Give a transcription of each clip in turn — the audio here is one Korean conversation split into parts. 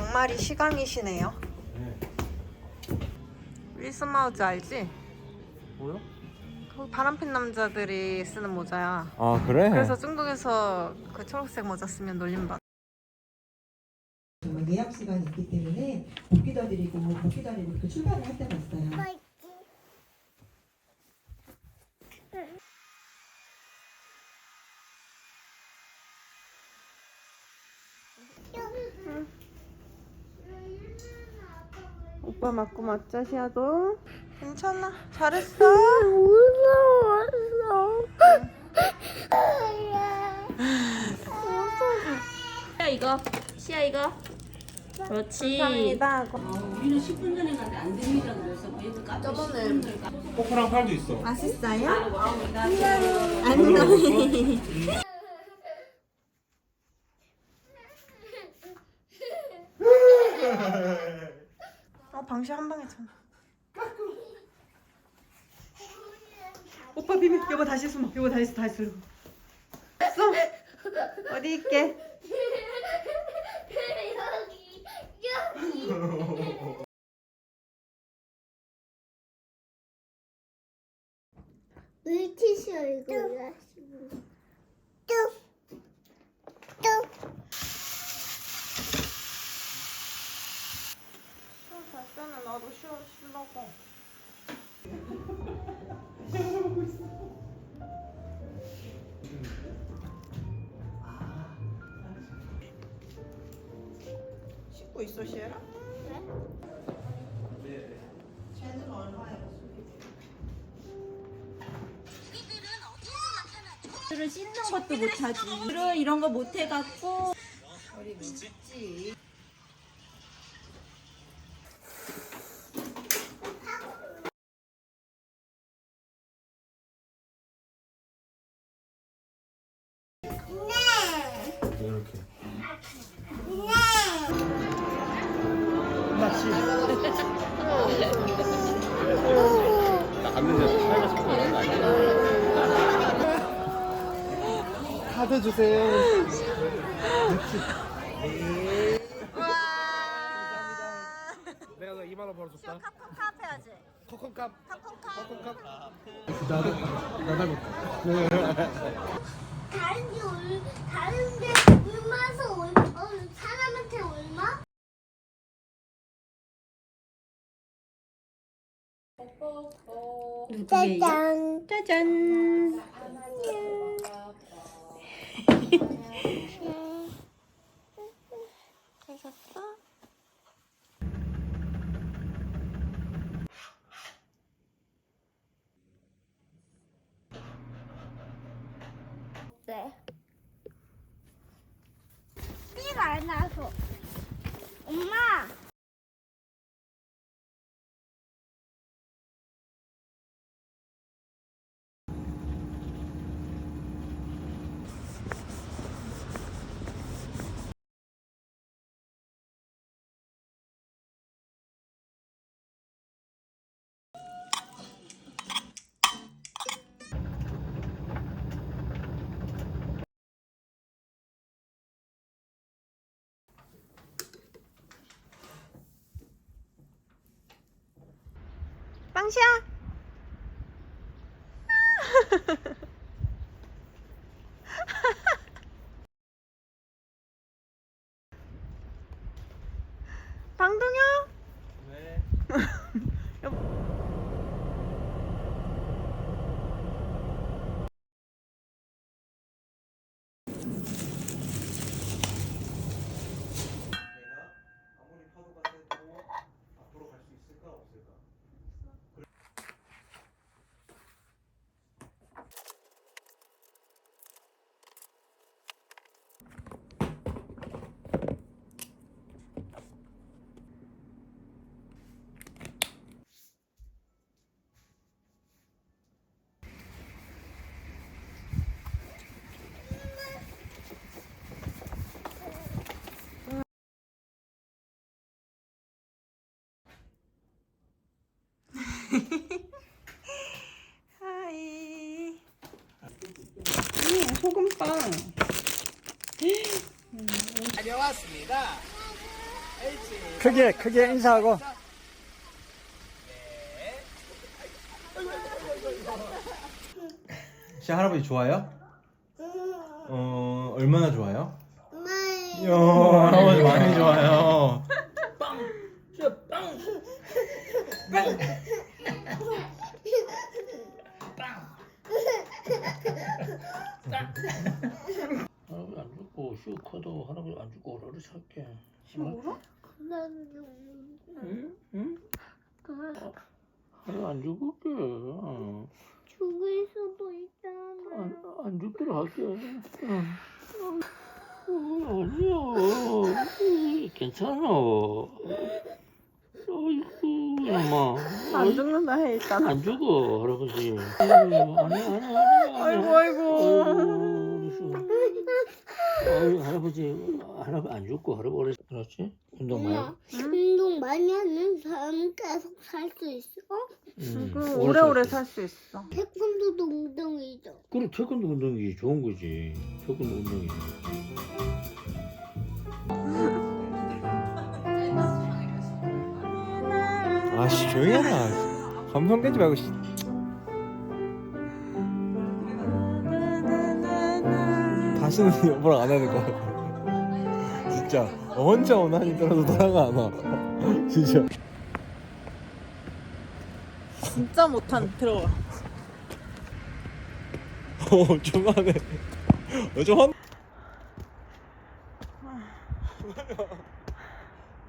양말이 시강이시네요. 윌슨 마우즈 알지? 뭐야? 거기 바람핀 남자들이 쓰는 모자야. 아 그래? 그래서 중국에서 그 초록색 모자 쓰면 놀림받아. 정말 예약 시간이 있기 때문에 못 기다리고 못 기다리고 이렇게 출발을 할 때가 있어요. 오빠 맞고 맞자 시아도. 괜찮아. 잘했어. 무서웠어. 시야 이거 시야 이거 그렇지 감사합니다. 우리는 10분 전에 갔는데 안 됩니다 그래서 저번에 포크랑 팔도 있어. 맛있어요? 어 방시 한 방에 참. 오빠 비밀 여보 다시 숨어 여보 다시 다시 숨어 숨 어디 있게 여기 여기. 물티슈 이거 잘 때는 나도 쉬어 쉬려고. 씻고 있어 시에라? 를 씻는 것도 못하지. 를 이런 거 못해갖고. 이렇게. 갔는데 팔가 아니야? 카드 주세요. 내가 너 2만 원 벌어줬다. 컵컵 해야지 컵컵값. 컵컵 컵컵값. 나도 나도 다른 게 올, 다른 게 얼마서 얼, 어, 사람한테 얼마? 짜잔. 짜잔 잘 샀어? 네. 삐가 안 나서. 엄마. 빵시야 방동영 왜? 내가 아무리 파도가 세도 앞으로 갈 수 있을까 없을까? 하이 음, 소금빵 다녀왔습니다. 크게 크게 인사하고 시 할아버지 좋아요? 어 얼마나 좋아요? 엄마. 이야 할아버지 많이 좋아요. 할아버지 안 죽고 슈 커도 할아버지 안 죽고 오래 살게 응? 응? 할아버지 안 죽을게 죽을 수도 있잖아. 안, 안 죽도록 할게 응. 어, 아니야 괜찮아 어이구 엄마 안 죽는다 해 일단. 안 죽어 할아버지. 아니야 아니야 아니야 아이고 아이고. 아유 할아버지 할아버지 안 죽고 할아버지 그렇지? 운동 많이 엄마, 운동 많이 하는 사람 계속 살 수 있어? 음, 그 오래 오래오래 살살수 있어. 태권도도 운동이죠. 그래 태권도 운동이 좋은 거지. 태권도 운동이 아씨 조용히 해라. 감성 깨지 말고. 씨. 다시는 여보랑 안 하는 거야. 진짜 혼자 원한이 떨어도 너랑 안 와. 진짜. 진짜 못한 들어가. 어 중간에 어좀 한.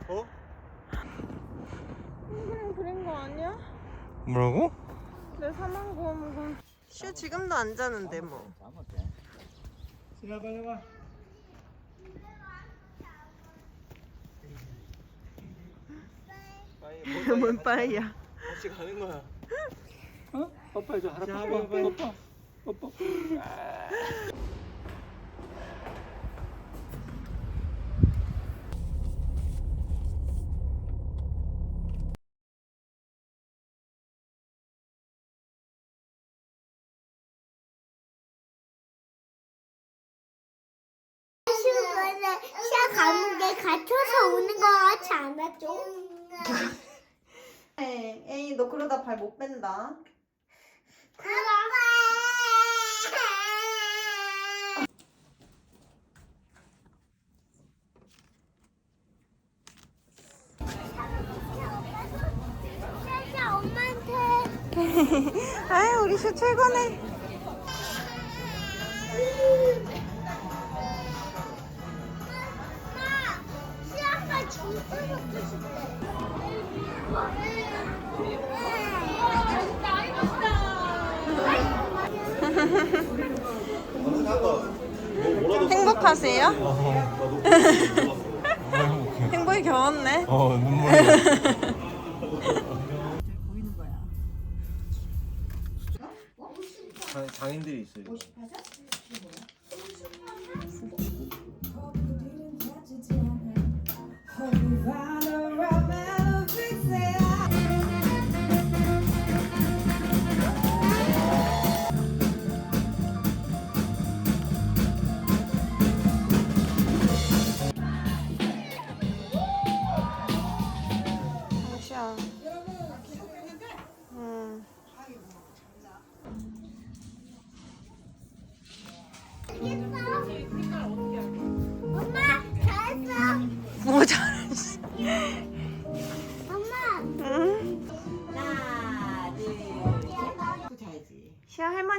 어? 그런 거 아니야? 뭐라고? 내 사망보험금. 슈 지금도 안 자는데 뭐. 지나 빨리 와. 뭔 빠이야. 같이 가는 거야. 오빠 이제 할아버지 오빠. 오빠 오빠 시간에 시야 감옥에 갇혀서 오는 거 같지 않았죠? 에이, 그러다 발못 뺀다. 시야 엄마한테 아유 우리 슈 최고네. 시아가 주스 먹고 싶대. 행복하세요? 행복이 겨웠네. 어 눈물. 장, 장인들이 있어요.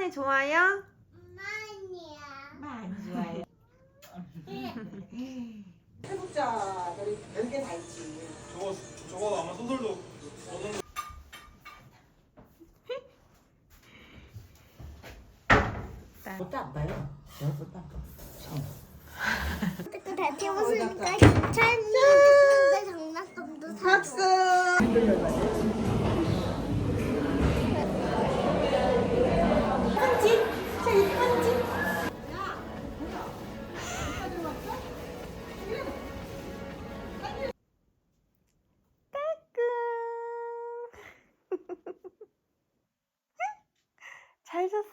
할머니 좋아요? 많이 좋아요. 태국자들이 별게 다 있지. 저거 저거 아마 소설 잤어?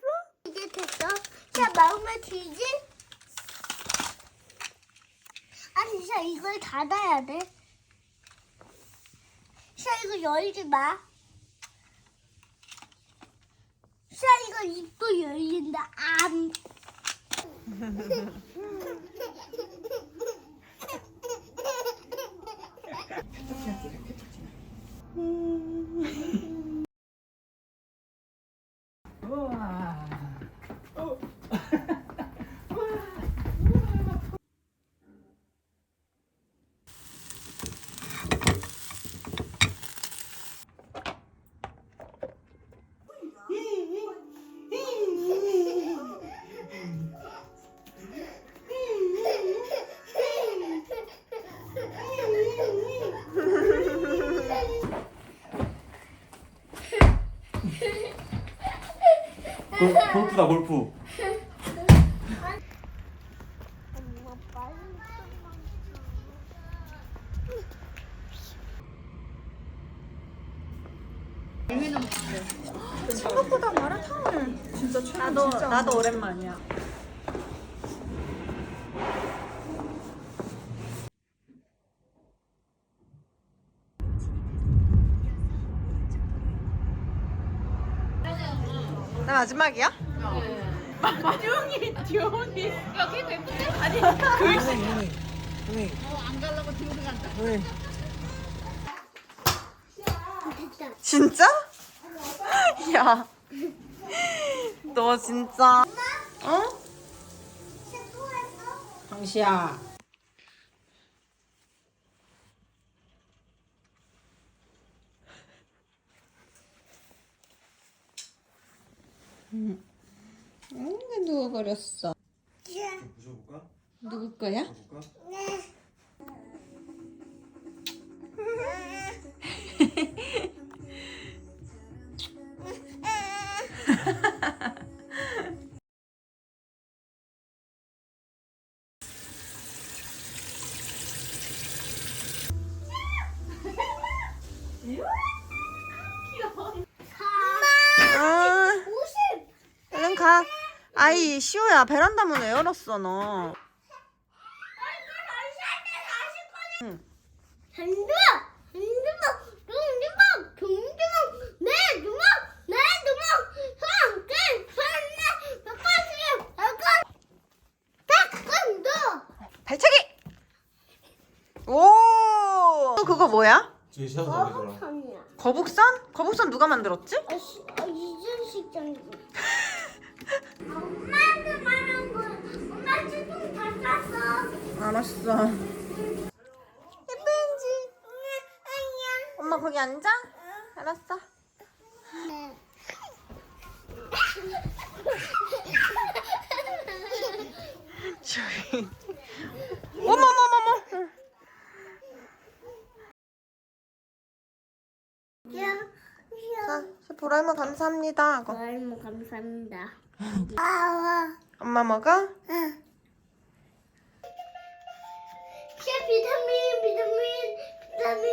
이제 됐어? 자 마음에 들지? 아니 진짜 이걸 닫아야 돼. 샤 이거 열지 마. 샤 이거 입도 열린다. 안. 골, 골프다 골프. 생각보다 마라탕을 진짜 최근 나도 나도 오랜만이야. 마지막이야? 조용히 조용히 야 그게 예쁜데? 아니 글씨 안 가려고 뒤로 간다 진짜? 야, 너 진짜 어? 당시야. 응, 누워버렸어. 부셔볼까? 누구 거야? 볼까? 시호야 베란다 문 왜 열었어 너? 내 주먹, 내 주먹. 발차기. 오. 또 그거 뭐야? 거북선이야. 거북선? 거북선 누가 만들었지? 아, 시- 아, 이준식 장군. 엄마한테 말한 거야. 엄마 지금 다 쌌어. 알았어. 예쁜지. 안녕. 엄마 거기 앉아. 알았어. 저기. 어머머머머. 자, 보라이모 감사합니다. 하고. 아이고 감사합니다. 아와. 엄마 먹어? 응. 씨 비타민 비타민 비타민.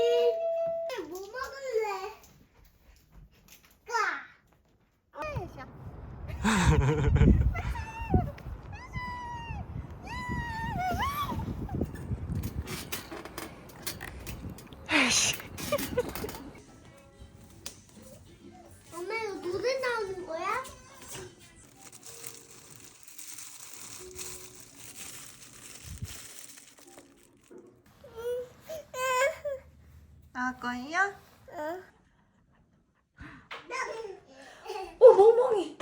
뭐 먹을래? 까. 엄마 이거 노래 나오는 거야? 나갈 거예요? 오 멍멍이.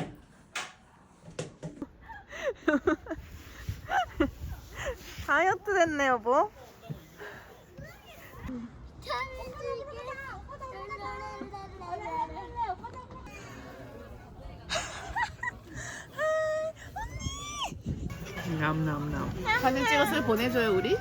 다이어트 됐네 여보. 사진 찍어서 보내줘요 우리?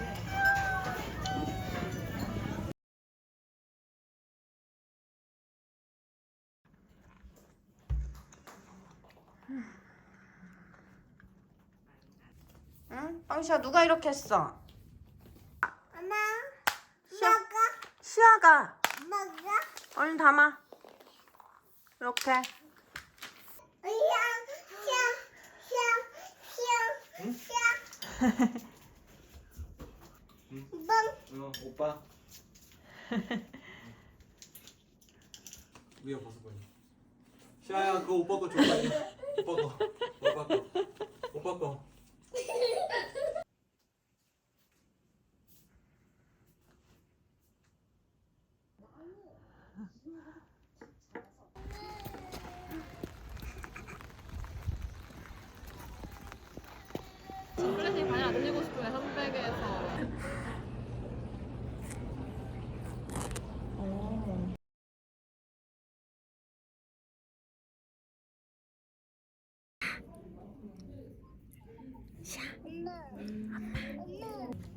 응? 빵시야 누가 이렇게 했어? 엄마 먹어 시아가 먹어. 얼른 담아. 이렇게. 으야 샤샤샤샤 멍 어, 오빠. 위에 벗어버려. 시아야 그거 오빠 거 줘. 빨리. 오빠 거. 오빠 거. 오빠 거. 샤. 엄마. 엄마.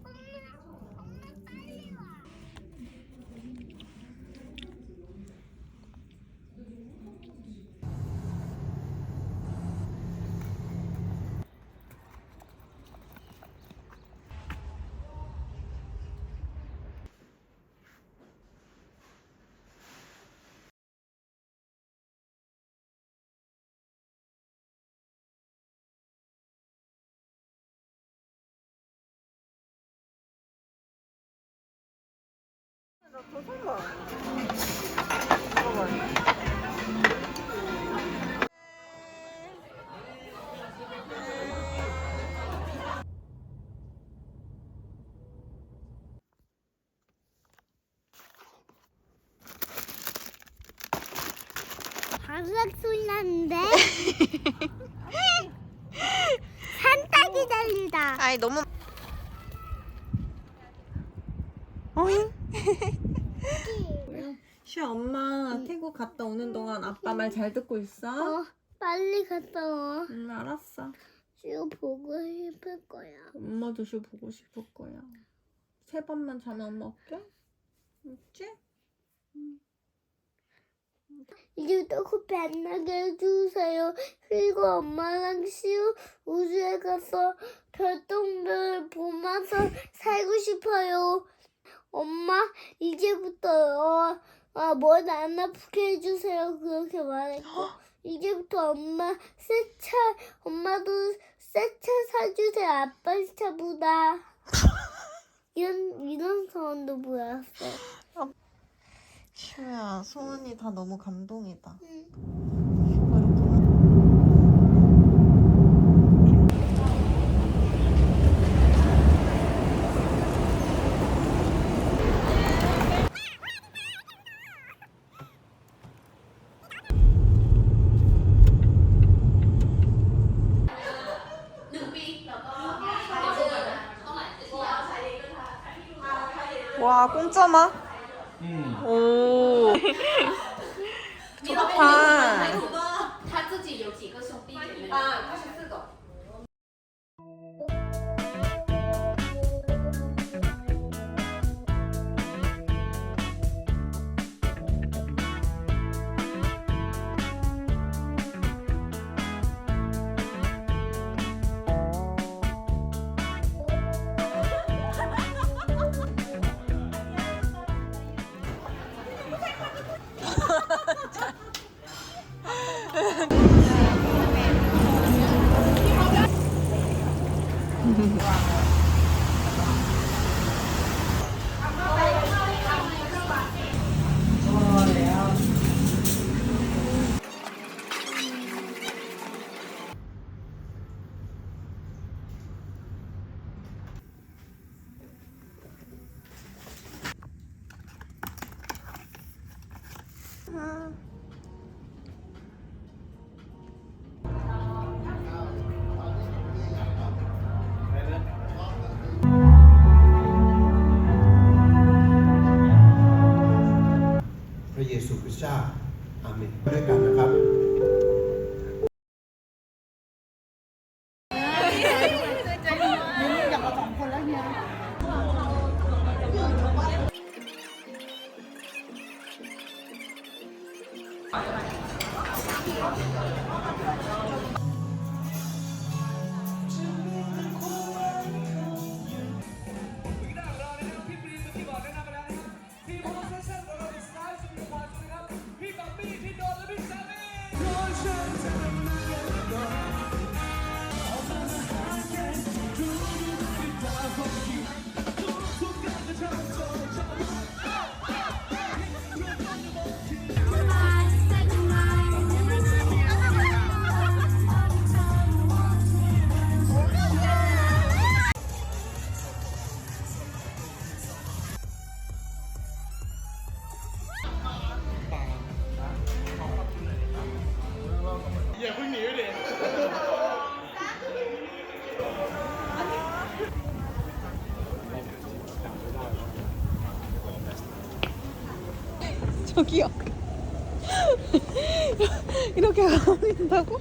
바삭 소리 나는데? 산딸기 달리다. 아이 너무 시아 엄마 태국 갔다 오는 동안 아빠 말 잘 듣고 있어? 어, 빨리 갔다 와. 응 알았어 지금 보고 싶을 거야. 엄마도 쇼 보고 싶을 거야 세 번만 자면 엄마 올게 알지? 이제부터 코피 안 나게 해주세요. 그리고 엄마랑 시우 우주에 가서 별똥별 보면서 살고 싶어요. 엄마 이제부터 어, 어, 머리 안 아프게 해주세요. 그렇게 말했고 이제부터 엄마 새 차 엄마도 새 차 사주세요. 아빠 차보다 이런 이런 소원도 보였어. 슈야 소은이 다 너무 감동이다 와 공짜마? 오 Revolution. 저기요. 이렇게 가린다고?